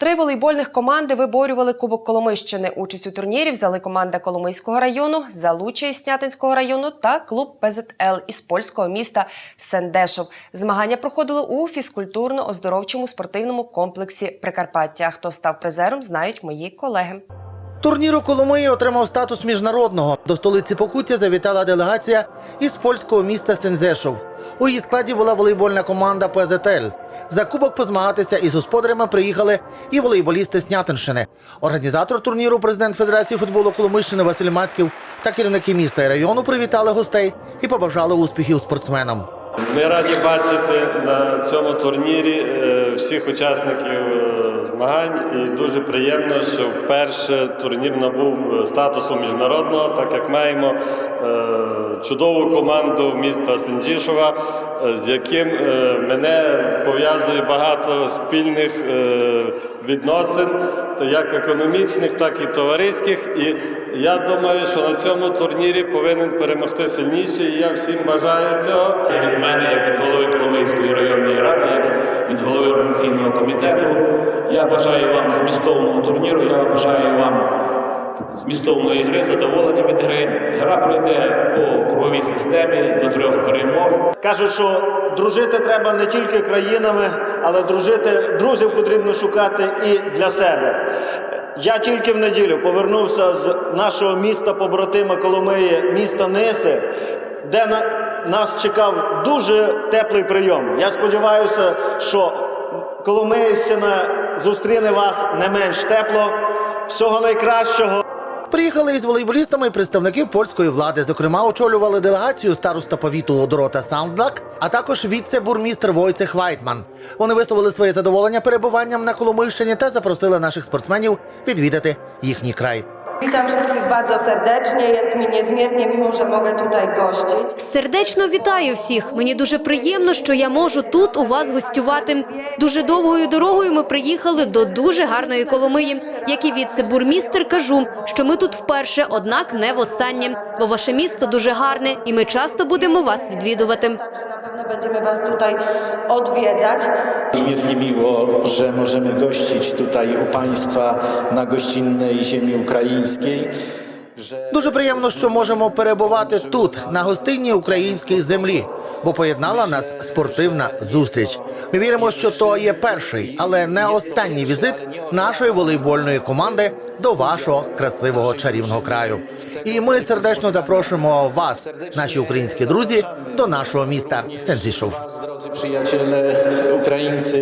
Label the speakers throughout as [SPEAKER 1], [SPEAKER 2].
[SPEAKER 1] Три волейбольних команди виборювали Кубок Коломийщини. Участь у турнірі взяли команда Коломийського району, Залуччя із Снятинського району та клуб ПЗЛ із польського міста Сендешов. Змагання проходили у фізкультурно-оздоровчому спортивному комплексі Прикарпаття. Хто став призером, знають мої колеги.
[SPEAKER 2] Турнір у Коломиї отримав статус міжнародного. До столиці Покуття завітала делегація із польського міста Сензешов. У її складі була волейбольна команда ПЗТЛ. За кубок позмагатися із господарями приїхали і волейболісти Снятинщини. Організатор турніру, президент Федерації футболу Коломийщини Василь Мацьків та керівники міста і району привітали гостей і побажали успіхів спортсменам.
[SPEAKER 3] Ми раді бачити на цьому турнірі е, всіх учасників е, змагань, і дуже приємно, що вперше турнір набув статусу міжнародного, так як маємо е, чудову команду міста Сенджішова, е, з яким е, мене пов'язує багато спільних е, відносин, як економічних, так і товариських. І я думаю, що на цьому турнірі повинен перемогти сильніший. І я всім бажаю цього.
[SPEAKER 4] Від мене, як від голови Коломийської районної ради, як від голови організаційного комітету. Я бажаю вам змістовного турніру, я бажаю вам змістовної гри, задоволення від гри. Гра пройде по круговій системі до трьох перемог.
[SPEAKER 5] Кажуть, що дружити треба не тільки країнами, але дружити друзів потрібно шукати і для себе. Я тільки в неділю повернувся з нашого міста побратима Коломиї, міста Ниси, де на нас чекав дуже теплий прийом. Я сподіваюся, що Коломиївщина зустріне вас не менш тепло. Всього найкращого.
[SPEAKER 2] Приїхали із волейболістами представники польської влади. Зокрема, очолювали делегацію староста повіту Дорота Саундлак, а також віце-бурмістр Войцех Вайтман. Вони висловили своє задоволення перебуванням на Коломийщині та запросили наших спортсменів відвідати їхній край.
[SPEAKER 6] Witam wszystkich bardzo serdecznie. Jest mi niezmiernie miło, że mogę tutaj gościć.
[SPEAKER 7] Сердечно вітаю всіх. Мені дуже приємно, що я можу тут у вас гостювати. Дуже довгою дорогою ми приїхали до дуже гарної Коломиї. Як і віце-бурмістер кажу, що ми тут вперше, однак не востаннє, бо ваше місто дуже гарне, і ми часто будемо вас відвідувати.
[SPEAKER 6] Także na pewno będziemy Was tutaj odwiedzać.
[SPEAKER 8] Niezmiernie miło, że możemy gościć tutaj u Państwa na gościnnej ziemi ukraińskiej. Że...
[SPEAKER 2] Дуже приємно, що можемо перебувати тут, на гостинній українській землі, бо поєднала нас спортивна зустріч. Ми віримо, що то є перший, але не останній візит нашої волейбольної команди до вашого красивого чарівного краю. І ми сердечно запрошуємо вас, наші українські друзі, до нашого міста Сензішов.
[SPEAKER 8] Przyjaciele Ukraińcy,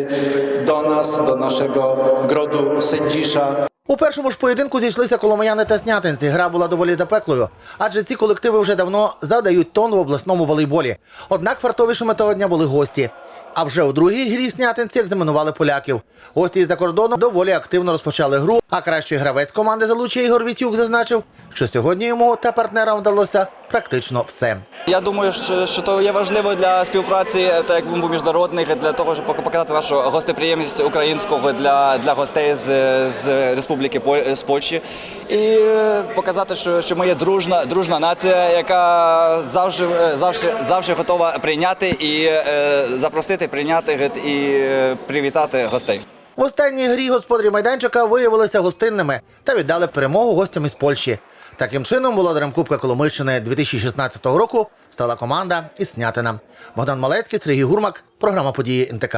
[SPEAKER 8] do nas, do naszego grodu Sędzisza.
[SPEAKER 2] У першому ж поєдинку зійшлися коломияни та снятинці. Гра була доволі запеклою, адже ці колективи вже давно задають тон в обласному волейболі. Однак фартовішими того дня були гості. А вже у другій грі снятинці екзаменували поляків. Гості із-за кордону доволі активно розпочали гру. А кращий гравець команди залучає Ігор Вітюк зазначив, що сьогодні йому та партнерам вдалося практично все.
[SPEAKER 9] Я думаю, що, що то є важливо для співпраці, так як він був міжнародний, для того, щоб пок- показати нашу гостеприємність українського для, для гостей з, з Республіки з Польщі і показати, що, що ми є дружна, дружна нація, яка завжди, завжди, завжди готова прийняти і е, запросити, прийняти і е, привітати гостей.
[SPEAKER 2] В останній грі господарі майданчика виявилися гостинними та віддали перемогу гостям із Польщі. Таким чином, володарем Кубка Коломийщини 2016 року стала команда із Снятина. Богдан Малецький, Сергій Гурмак, програма події НТК.